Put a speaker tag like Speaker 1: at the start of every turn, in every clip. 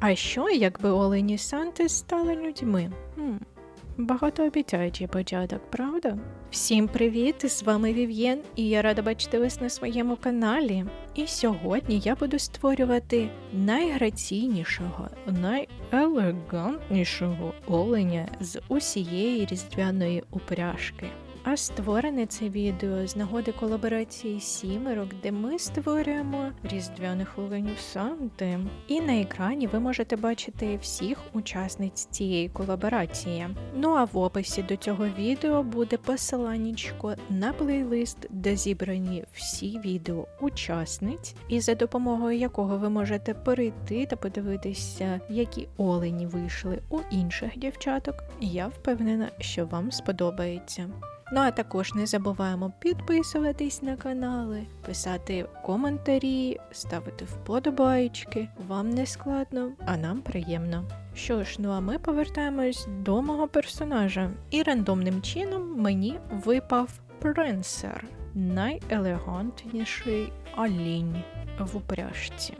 Speaker 1: А що, якби Олені Санти стали людьми? Хм. Багатообіцяючий початок, правда? Всім привіт! З вами Вів'єн, і я рада бачити вас на своєму каналі. І сьогодні я буду створювати найграційнішого, найелегантнішого оленя з усієї різдвяної упряжки. А створене це відео з нагоди колаборації сімерок, де ми створюємо різдвяних оленів Санти. І на екрані ви можете бачити всіх учасниць цієї колаборації. Ну а в описі до цього відео буде посиланнячко на плейлист, де зібрані всі відео учасниць, і за допомогою якого ви можете перейти та подивитися, які олені вийшли у інших дівчаток. Я впевнена, що вам сподобається. Ну а також не забуваємо підписуватись на канали, писати коментарі, ставити вподобайки. Вам не складно, а нам приємно. Що ж, ну а ми повертаємось до мого персонажа. І рандомним чином мені випав Пренсер, найелегантніший олінь в упряжці.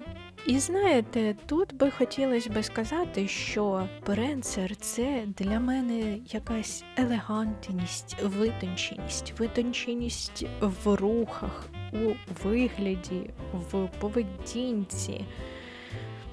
Speaker 1: І знаєте, тут би хотілося би сказати, що Пренсер це для мене якась елегантність, витонченість, витонченість в рухах, у вигляді, в поведінці.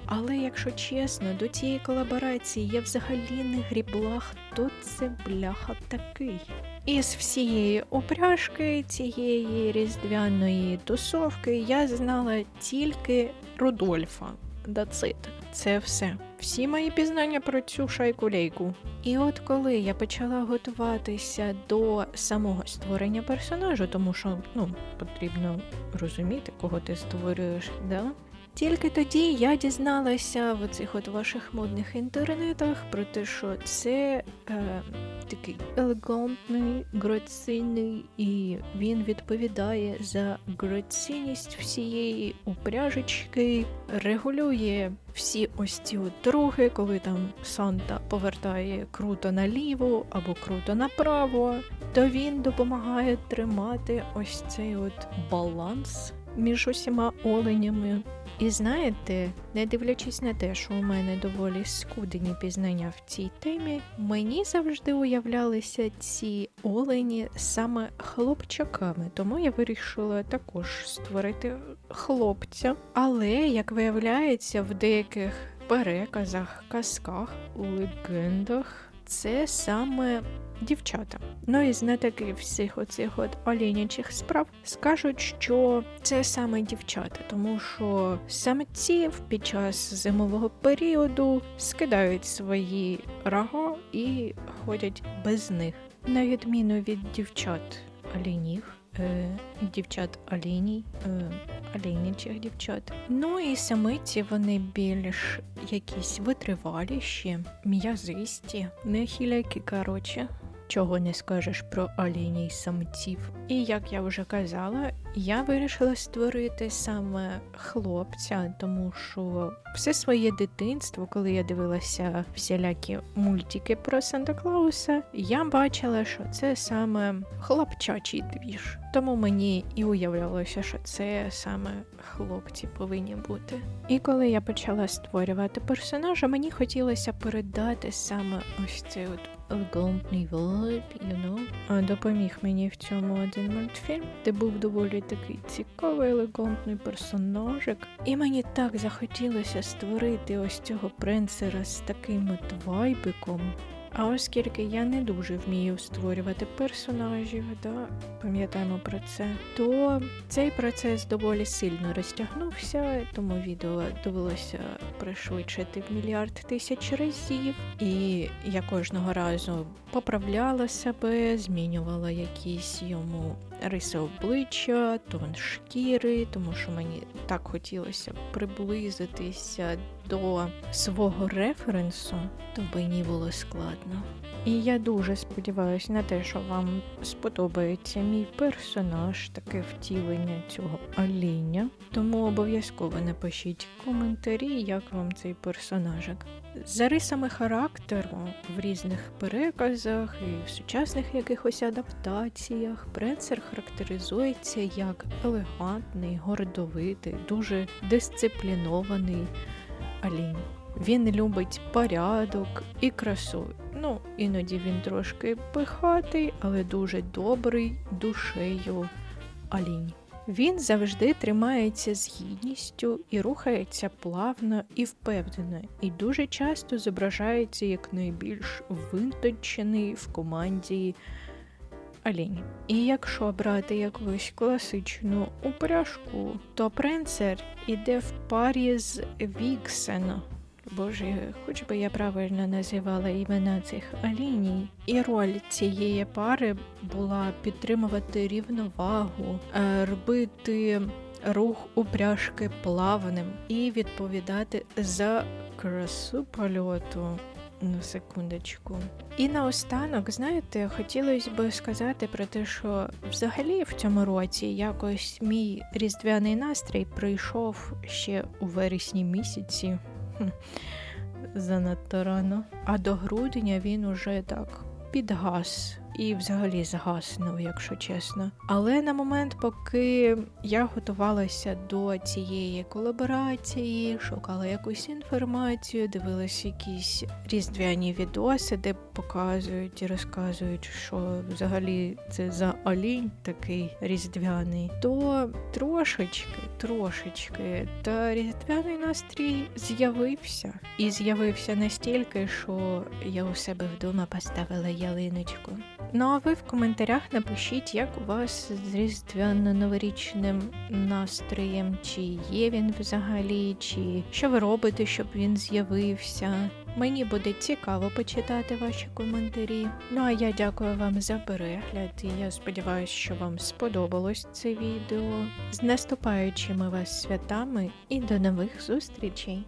Speaker 1: Але якщо чесно, до цієї колаборації я взагалі не грібла, хто це бляха такий. Із всієї упряжки цієї різдвяної тусовки я знала тільки Рудольфа. Дацит. Це все. Всі мої пізнання про цю шайку лейку. І от коли я почала готуватися до самого створення персонажу, тому що ну, потрібно розуміти, кого ти створюєш, да? Тільки тоді я дізналася в цих от ваших модних інтернетах про те, що це е, такий елегантний, граційний, і він відповідає за граційність всієї упряжечки, регулює всі ось ці от дороги, коли там Санта повертає круто наліво або круто направо, то він допомагає тримати ось цей от баланс між усіма оленями. І знаєте, не дивлячись на те, що у мене доволі скудені пізнання в цій темі, мені завжди уявлялися ці олені саме хлопчаками, тому я вирішила також створити хлопця. Але, як виявляється, в деяких переказах, казках, легендах це саме дівчата. Ну і знатоки всіх оцих от оленячих справ скажуть, що це саме дівчата, тому що самців під час зимового періоду скидають свої рога і ходять без них, на відміну від дівчат оленів. Е, дівчат оліній, е, олійничих дівчат. Ну і самиці вони більш якісь витриваліші, м'язисті, не хіляки, коротше чого не скажеш про оліній самців. І як я вже казала, я вирішила створити саме хлопця, тому що все своє дитинство, коли я дивилася всілякі мультики про Санта Клауса, я бачила, що це саме хлопчачий двіж. Тому мені і уявлялося, що це саме хлопці повинні бути. І коли я почала створювати персонажа, мені хотілося передати саме ось цей от елегантний вайб, you know. Допоміг мені в цьому один мультфільм, де був доволі такий цікавий, елегантний персонажик. І мені так захотілося створити ось цього принцера з таким от вайбиком. А оскільки я не дуже вмію створювати персонажів, да, пам'ятаємо про це, то цей процес доволі сильно розтягнувся, тому відео довелося пришвидшити в мільярд тисяч разів. І я кожного разу поправляла себе, змінювала якісь йому риси обличчя, тон шкіри, тому що мені так хотілося приблизитися до свого референсу, то мені було складно. І я дуже сподіваюся на те, що вам сподобається мій персонаж, таке втілення цього оління. Тому обов'язково напишіть коментарі, як вам цей персонажик. За рисами характеру в різних переказах і в сучасних якихось адаптаціях Пренсер характеризується як елегантний, гордовитий, дуже дисциплінований олінь. Він любить порядок і красу. Ну, іноді він трошки пихатий, але дуже добрий душею олінь. Він завжди тримається з гідністю і рухається плавно і впевнено, і дуже часто зображається як найбільш витончений в команді олень. І якщо брати якусь класичну упряжку, то принцер іде в парі з Віксен. Боже, хоч би я правильно називала імена цих оліній. І роль цієї пари була підтримувати рівновагу, е, робити рух упряжки плавним і відповідати за красу польоту. На секундочку. І наостанок, знаєте, хотілося б сказати про те, що взагалі в цьому році якось мій різдвяний настрій прийшов ще у вересні місяці. Занадто рано. А до грудня він уже так підгас і взагалі згаснув, якщо чесно. Але на момент, поки я готувалася до цієї колаборації, шукала якусь інформацію, дивилася якісь різдвяні відоси, де показують і розказують, що взагалі це за олінь такий різдвяний, то трошечки, трошечки, та різдвяний настрій з'явився. І з'явився настільки, що я у себе вдома поставила ялиночку. Ну а ви в коментарях напишіть, як у вас з різдвяно-новорічним настроєм, чи є він взагалі, чи що ви робите, щоб він з'явився. Мені буде цікаво почитати ваші коментарі. Ну а я дякую вам за перегляд. І я сподіваюся, що вам сподобалось це відео. З наступаючими вас святами і до нових зустрічей!